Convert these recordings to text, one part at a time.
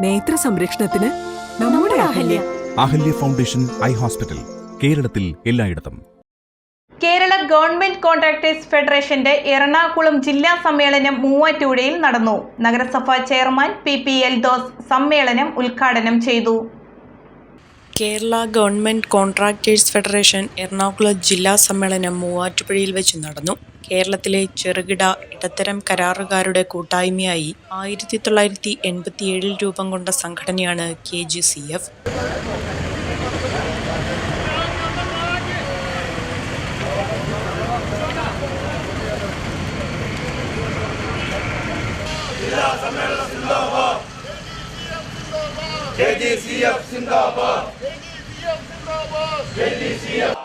നേത്ര സംരക്ഷണത്തിന് നമ്മുടെ Ahalya. Ahalya. Foundation eye hospital കേരളത്തിൽ എല്ലായിടത്തും. കേരള ഗവൺമെന്റ് കോൺട്രാക്ടേഴ്സ് ഫെഡറേഷന്റെ എറണാകുളം ജില്ലാ സമ്മേളനം മൂവാറ്റുപുഴയിൽ നടന്നു. നഗരസഭാ chairman P P Eldhose സമ്മേളനം ഉദ്ഘാടനം ചെയ്തു. Kerala government contractors federation Ernakulam ജില്ലാ സമ്മേളനം മൂവാറ്റുപുഴയിൽ വെച്ച് നടന്നു. കേരളത്തിലെ ചെറുകിട ഇടത്തരം കരാറുകാരുടെ കൂട്ടായ്മയായി ആയിരത്തി തൊള്ളായിരത്തി എൺപത്തിയേഴിൽ രൂപം കൊണ്ട സംഘടനയാണ് K G C F.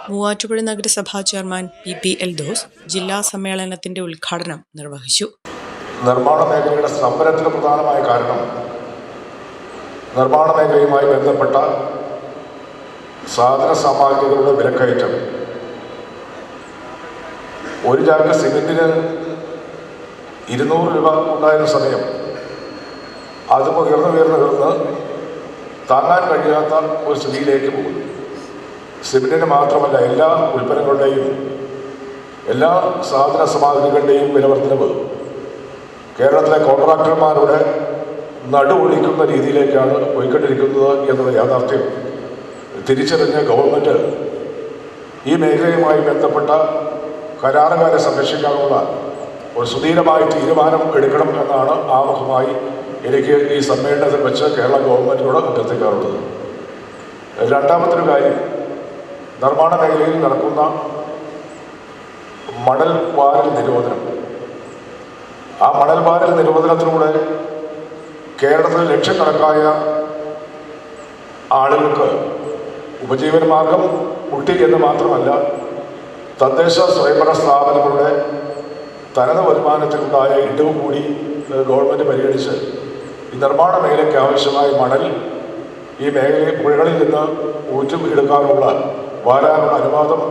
Muvattupuzha നഗരസഭാ chairman P P Eldhose ജില്ലാ സമ്മേളനത്തിന്റെ ഉദ്ഘാടനം നിർവഹിച്ചു. നിർമ്മാണ മേഖലയുടെ സ്തംഭനത്തിന് പ്രധാനമായ കാരണം നിർമ്മാണ മേഖലയുമായി ബന്ധപ്പെട്ട സാധന സാമഗ്രികളുടെ വിലക്കയറ്റം. ഒരു ചാക്ക് സിമെന്റിന് ഇരുന്നൂറ് രൂപ ഉണ്ടായിരുന്ന സമയം അത് ഉയർന്നു ഉയർന്നു ഉയർന്ന് താങ്ങാൻ കഴിയാത്ത ഒരു സ്ഥിതിയിലേക്ക് പോകുന്നു. സിമെന്റിന് മാത്രമല്ല എല്ലാ ഉൽപ്പന്നങ്ങളുടെയും എല്ലാ സാധന സാമഗ്രികളുടെയും വിലവർദ്ധനവ് കേരളത്തിലെ കോൺട്രാക്ടർമാരുടെ നടുവൊളിക്കുന്ന രീതിയിലേക്കാണ് പോയിക്കൊണ്ടിരിക്കുന്നത് എന്നുള്ള യാഥാർത്ഥ്യം തിരിച്ചറിഞ്ഞ ഗവൺമെന്റ് ഈ മേഖലയുമായി ബന്ധപ്പെട്ട കരാറുകാരെ സംരക്ഷിക്കാനുള്ള ഒരു സുധീരമായ തീരുമാനം എടുക്കണം എന്നാണ് ആമുഖമായി എനിക്ക് ഈ സമ്മേളനത്തിൽ വെച്ച് കേരള ഗവൺമെന്റിനോട് അഭ്യർത്ഥിക്കാറുള്ളത്. രണ്ടാമത്തൊരു കാര്യം നിർമ്മാണ മേഖലയിൽ നടക്കുന്ന മണൽ വാരൽ നിരോധനം. ആ മണൽ വാരൽ നിരോധനത്തിലൂടെ കേരളത്തിൽ ലക്ഷക്കണക്കായ ആളുകൾക്ക് ഉപജീവന മാർഗം എന്ന് മാത്രമല്ല തദ്ദേശ സ്വയംഭരണ സ്ഥാപനങ്ങളുടെ തനത് വരുമാനത്തിലുണ്ടായ ഇടിവ് കൂടി ഗവൺമെന്റ് പരിഗണിച്ച് ഈ നിർമ്മാണ മേഖലയ്ക്ക് ആവശ്യമായ മണൽ ഈ മേഖലയിൽ പുഴകളിൽ നിന്ന് ഊറ്റും എടുക്കാനുള്ള വാരാനുള്ള അനുവാദം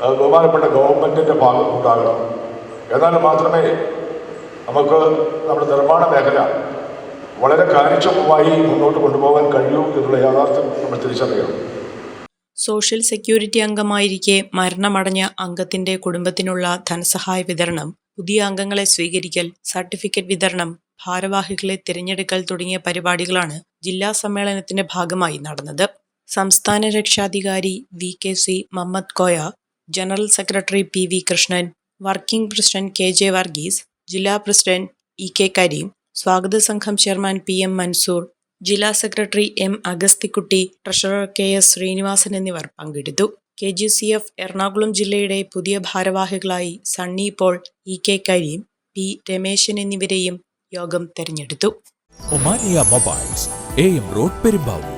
ബഹുമാനപ്പെട്ട ഗവൺമെന്റിന്റെ ഭാഗം ഉണ്ടാകണം എന്നാൽ മാത്രമേ നമുക്ക് നമ്മുടെ നിർമ്മാണ മേഖല വളരെ കാര്യക്ഷമമായി മുന്നോട്ട് കൊണ്ടുപോകാൻ കഴിയൂ എന്നുള്ള യാഥാർത്ഥ്യം നമ്മൾ തിരിച്ചറിയണം. സോഷ്യൽ സെക്യൂരിറ്റി അംഗമായിരിക്കെ മരണമടഞ്ഞ അംഗത്തിന്റെ കുടുംബത്തിനുള്ള ധനസഹായ വിതരണം പുതിയ അംഗങ്ങളെ സ്വീകരിക്കൽ സർട്ടിഫിക്കറ്റ് വിതരണം ഭാരവാഹികളെ തിരഞ്ഞെടുക്കൽ തുടങ്ങിയ പരിപാടികളാണ് ജില്ലാ സമ്മേളനത്തിന്റെ ഭാഗമായി നടന്നത്. സംസ്ഥാന രക്ഷാധികാരി V K C Mammad Koya general secretary P V Krishnan working president K J Varghese ജില്ലാ പ്രസിഡന്റ് ഇ കെ കരീം സ്വാഗത സംഘം ചെയർമാൻ പി എം മൻസൂർ ജില്ലാ secretary M Agasthikutty treasurer K S Srinivasan എന്നിവർ പങ്കെടുത്തു. K G C F Ernakulam ജില്ലയുടെ പുതിയ ഭാരവാഹികളായി Sunny Paul E K Kareem P Rameshan എന്നിവരെയും യോഗം തെരഞ്ഞെടുത്തു. Mobiles A M road Perumbavoor.